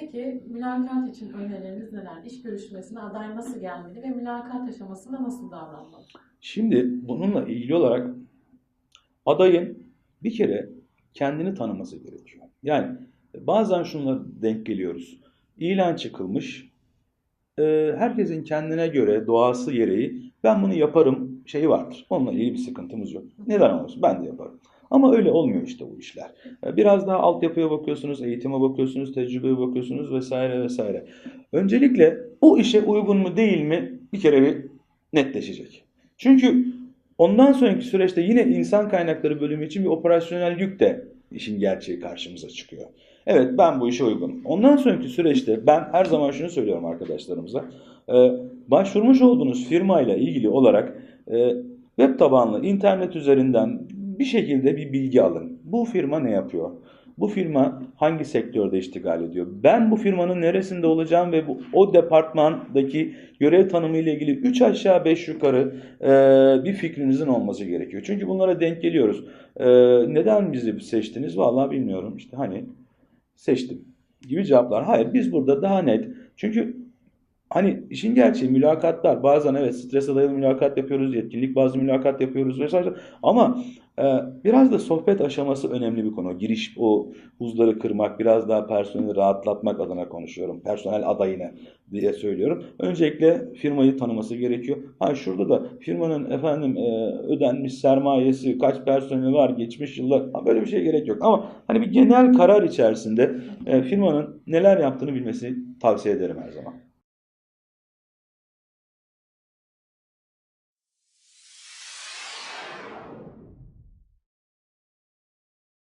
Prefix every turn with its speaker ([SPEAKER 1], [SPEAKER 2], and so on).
[SPEAKER 1] Peki mülakat için önerileriniz neler? İş görüşmesine aday nasıl gelmeli ve mülakat aşamasında nasıl davranmalı?
[SPEAKER 2] Şimdi bununla ilgili olarak adayın bir kere kendini tanıması gerekiyor. Yani bazen şunlara denk geliyoruz. İlan çıkılmış, e, herkesin kendine göre doğası gereği ben bunu yaparım şeyi vardır. Onunla ilgili bir sıkıntımız yok. Neden olmasın? Ben de yaparım. Ama öyle olmuyor işte bu işler. Biraz daha altyapıya bakıyorsunuz, eğitime bakıyorsunuz, tecrübeye bakıyorsunuz vesaire vesaire. Öncelikle o işe uygun mu değil mi bir kere bir netleşecek. Çünkü ondan sonraki süreçte yine insan kaynakları bölümü için bir operasyonel yük de işin gerçeği karşımıza çıkıyor. Evet ben bu işe uygun. Ondan sonraki süreçte ben her zaman şunu söylüyorum arkadaşlarımıza. Ee, başvurmuş olduğunuz firmayla ilgili olarak e, web tabanlı internet üzerinden bir şekilde bir bilgi alın. Bu firma ne yapıyor? Bu firma hangi sektörde iştigal ediyor? Ben bu firmanın neresinde olacağım ve bu o departmandaki görev tanımı ile ilgili 3 aşağı 5 yukarı e, bir fikrinizin olması gerekiyor. Çünkü bunlara denk geliyoruz. E, neden bizi seçtiniz? Vallahi bilmiyorum. İşte hani seçtim gibi cevaplar. Hayır biz burada daha net. Çünkü hani işin gerçeği mülakatlar bazen evet strese dayalı mülakat yapıyoruz, yetkinlik bazı mülakat yapıyoruz vesaire. Ama e, biraz da sohbet aşaması önemli bir konu. Giriş o buzları kırmak, biraz daha personeli rahatlatmak adına konuşuyorum. Personel adayını diye söylüyorum. Öncelikle firmayı tanıması gerekiyor. Ha şurada da firmanın efendim e, ödenmiş sermayesi, kaç personeli var, geçmiş yıllar ha, böyle bir şey gerek yok. Ama hani bir genel karar içerisinde e, firmanın neler yaptığını bilmesini tavsiye ederim her zaman.